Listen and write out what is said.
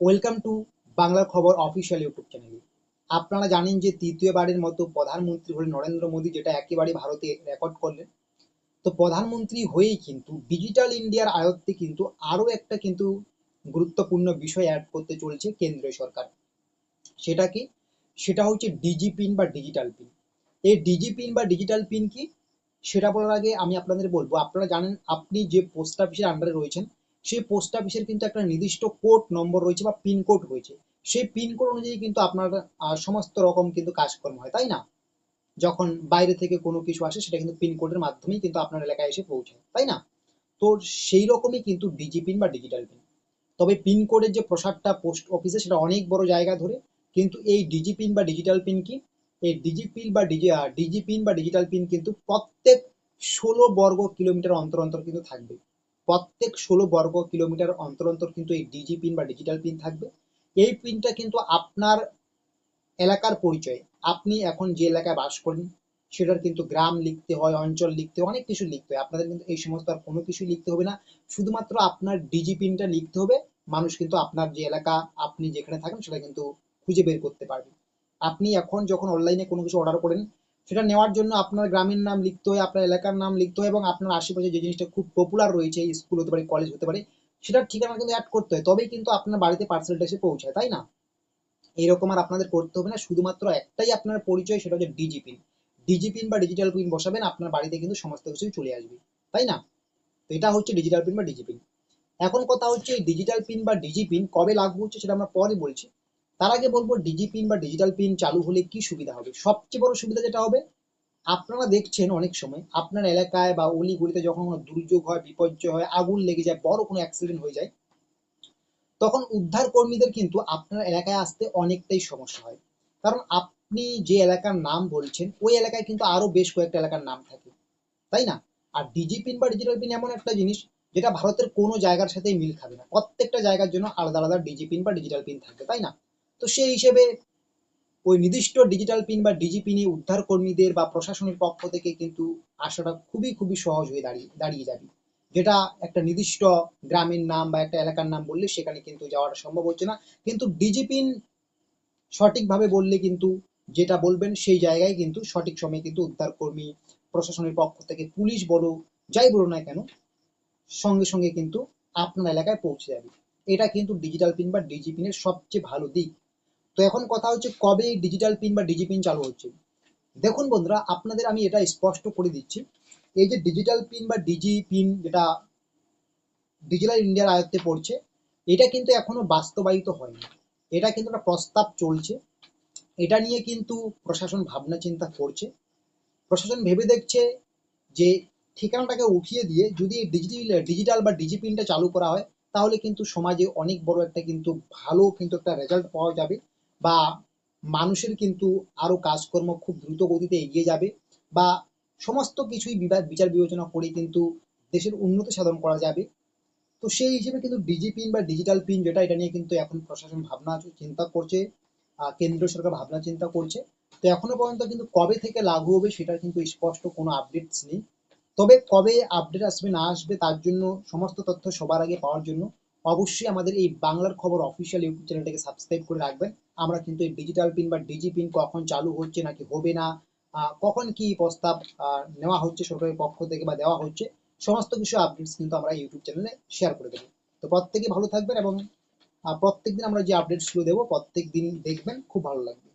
Welcome to Bangla খবর official YouTube চ্যানেলে আপনারা জানেন যে তৃতীয়বারের মতো প্রধানমন্ত্রী হলেন নরেন্দ্র মোদী, যেটা একেবারে ভারতে রেকর্ড করলেন। তো প্রধানমন্ত্রী হয়েই কিন্তু ডিজিটাল ইন্ডিয়ার আয়ত্তে কিন্তু আরও একটা কিন্তু গুরুত্বপূর্ণ বিষয় অ্যাড করতে চলছে কেন্দ্রীয় সরকার। সেটা কি সেটা হচ্ছে ডিজি পিন বা ডিজিটাল পিন এই ডিজি পিন বা ডিজিটাল পিন কি? সেটা বলার আগে আমি আপনাদের বলব, আপনারা জানেন, আপনি যে পোস্ট অফিসের আন্ডারে রয়েছেন সেই পোস্ট অফিসের কিন্তু একটা নির্দিষ্ট কোড নম্বর রয়েছে বা পিন কোড রয়েছে। সেই পিন কোড অনুযায়ী কিন্তু আপনার সমস্ত রকম কিন্তু কাজকর্ম হয়, তাই না? যখন বাইরে থেকে কোনো কিছু আসে, সেটা কিন্তু পিন কোডের মাধ্যমেই কিন্তু আপনার এলাকায় এসে পৌঁছায়, তাই না? তো সেই রকমই কিন্তু ডিজি পিন বা ডিজিটাল পিন তবে পিন কোডের যে প্রসারটা পোস্ট অফিসে সেটা অনেক বড় জায়গা ধরে, কিন্তু এই ডিজি পিন বা ডিজিটাল পিন কি? এই ডিজি পিন বা ডিজি ডিজি পিন বা ডিজিটাল পিন কিন্তু প্রত্যেক ষোলো বর্গ কিলোমিটার অন্তর অন্তর কিন্তু থাকবে। প্রত্যেক ষোলো বর্গ কিলোমিটার অন্তর অন্তর কিন্তু এই ডিজি পিন বা ডিজিটাল পিন থাকবে। এই পিনটা কিন্তু আপনার এলাকার পরিচয়। আপনি এখন যে এলাকায় বাস করেন, সেটার কিন্তু গ্রাম লিখতে হয়, অঞ্চল লিখতে হয়, অনেক কিছু লিখতে হয়। আপনাদের কিন্তু এই সমস্ত আর কোনো কিছু লিখতে হবে না। শুধুমাত্র আপনার ডিজি পিনটা লিখতে হবে। মানুষ কিন্তু আপনার যে এলাকা, আপনি যেখানে থাকেন, সেটা কিন্তু খুঁজে বের করতে পারবে আপনি এখন যখন অনলাইনে কোনো কিছু অর্ডার করেন সেটা নেওয়ার জন্য আপনার গ্রামের নাম লিখতে হয়, আপনার এলাকার নাম লিখতে হয় এবং আপনার আশেপাশে যে জিনিসটা খুব পপুলার রয়েছে স্কুল হতে পারে কলেজ হতে পারে, সেটার ঠিকানা কিন্তু অ্যাড করতে হয়। তবেই কিন্তু আপনার বাড়িতে পার্সেলটা এসে পৌঁছায়, তাই না? এইরকম আর আপনাদের করতে হবে না, শুধুমাত্র একটাই আপনার পরিচয়, সেটা হচ্ছে ডিজিপিন ডিজিপিন বা ডিজিটাল পিন বসাবেন, আপনার বাড়িতে কিন্তু সমস্ত কিছুই চলে আসবে, তাই না? তো এটা হচ্ছে ডিজিটাল পিন বা ডিজি পিন এখন কথা হচ্ছে ডিজিটাল পিন বা ডিজি পিন কবে লাগু হচ্ছে, সেটা আমরা পরে বলছি। তার আগে বলব ডিজি পিন বা ডিজিটাল পিন চালু হলে কি সুবিধা হবে? সবচেয়ে বড় সুবিধা যেটা হবে, আপনারা দেখছেন অনেক সময় আপনার এলাকায় বা অলিগলিতে যখন কোনো দুর্যোগ হয়, বিপর্যয় হয়, আগুন লেগে যায়, বড় কোনো অ্যাক্সিডেন্ট হয়ে যায়, তখন উদ্ধার কর্মীদের কিন্তু আপনার এলাকায় আসতে অনেকটাই সমস্যা হয়। কারণ আপনি যে এলাকার নাম বলছেন, ওই এলাকায় কিন্তু আরও বেশ কয়েকটা এলাকার নাম থাকে। তাই না? আর ডিজি পিন বা ডিজিটাল পিন এমন একটা জিনিস, যেটা ভারতের কোনো জায়গার সাথেই মিল খাবে না। প্রত্যেকটা জায়গার জন্য আলাদা আলাদা ডিজি পিন বা ডিজিটাল পিন থাকবে তাই না? তো সেই হিসেবে ওই নির্দিষ্ট ডিজিটাল পিন বা ডিজি পিনে উদ্ধার কর্মীদের বা প্রশাসনের পক্ষ থেকে কিন্তু আসাটা খুবই খুবই সহজ হয়ে দাঁড়িয়ে দাঁড়িয়ে যাবে। যেটা একটা নির্দিষ্ট গ্রামের নাম বা একটা এলাকার নাম বললে সেখানে কিন্তু যাওয়াটা সম্ভব হচ্ছে না। কিন্তু ডিজি পিন সঠিকভাবে বললে কিন্তু যেটা বলবেন সেই জায়গায় কিন্তু সঠিক সময়ে কিন্তু উদ্ধার কর্মী প্রশাসনের পক্ষ থেকে পুলিশ বলো, যাই বলো না কেন, সঙ্গে সঙ্গে কিন্তু আপনার এলাকায় পৌঁছে যাবে। এটা কিন্তু ডিজিটাল পিন বা ডিজি পিনের সবচেয়ে ভালো দিক। তো এখন কথা হচ্ছে কবে ডিজিটাল পিন বা ডিজি পিন চালু হচ্ছে? দেখুন বন্ধুরা, আপনাদের আমি এটা স্পষ্ট করে দিচ্ছি। এই যে ডিজিটাল পিন বা ডিজি পিন যেটা ডিজিটাল ইন্ডিয়ার আয়ত্তে পড়ছে, এটা কিন্তু এখনও বাস্তবায়িত হয়নি। এটা কিন্তু একটা প্রস্তাব চলছে। এটা নিয়ে কিন্তু প্রশাসন ভাবনা চিন্তা করছে। প্রশাসন ভেবে দেখছে যে ঠিকানাটাকে উঠিয়ে দিয়ে যদি ডিজিটাল ডিজিটাল বা ডিজি পিনটা চালু করা হয়, তাহলে কিন্তু সমাজে অনেক বড় একটা কিন্তু ভালো কিন্তু একটা রেজাল্ট পাওয়া যাবে। বা মানুষের কিন্তু আরও কাজকর্ম খুব দ্রুত গতিতে এগিয়ে যাবে বা সমস্ত কিছুই বিবাদ বিচার বিবেচনা করে কিন্তু দেশের উন্নতি সাধন করা যাবে। তো সেই হিসেবে কিন্তু ডিজি পিন বা ডিজিটাল পিন যেটা এটা নিয়ে কিন্তু এখন প্রশাসন ভাবনা চিন্তা করছে আহ, কেন্দ্রীয় সরকার ভাবনা চিন্তা করছে। তো এখনও পর্যন্ত কিন্তু কবে থেকে লাগু হবে সেটার কিন্তু স্পষ্ট কোনো আপডেটস নেই। তবে কবে আপডেট আসবে না আসবে তার জন্য সমস্ত তথ্য সবার আগে পাওয়ার জন্য অবশ্যই আমাদের এই বাংলার খবর অফিসিয়াল ইউটিউব চ্যানেলটাকে সাবস্ক্রাইব করে রাখবেন। আমরা কিন্তু এই ডিজিটাল পিন বা ডিজি পিন কখন চালু হচ্ছে, নাকি হবে না কখন কি প্রস্তাব নেওয়া হচ্ছে সরকারের পক্ষ থেকে বা দেওয়া হচ্ছে, সমস্ত কিছু আপডেটস কিন্তু আমরা ইউটিউব চ্যানেলে শেয়ার করে দেবো। তো প্রত্যেকে ভালো থাকবেন এবং প্রত্যেক দিন আমরা যে আপডেটসগুলো দেবো প্রত্যেক দিন দেখবেন, খুব ভালো লাগবে।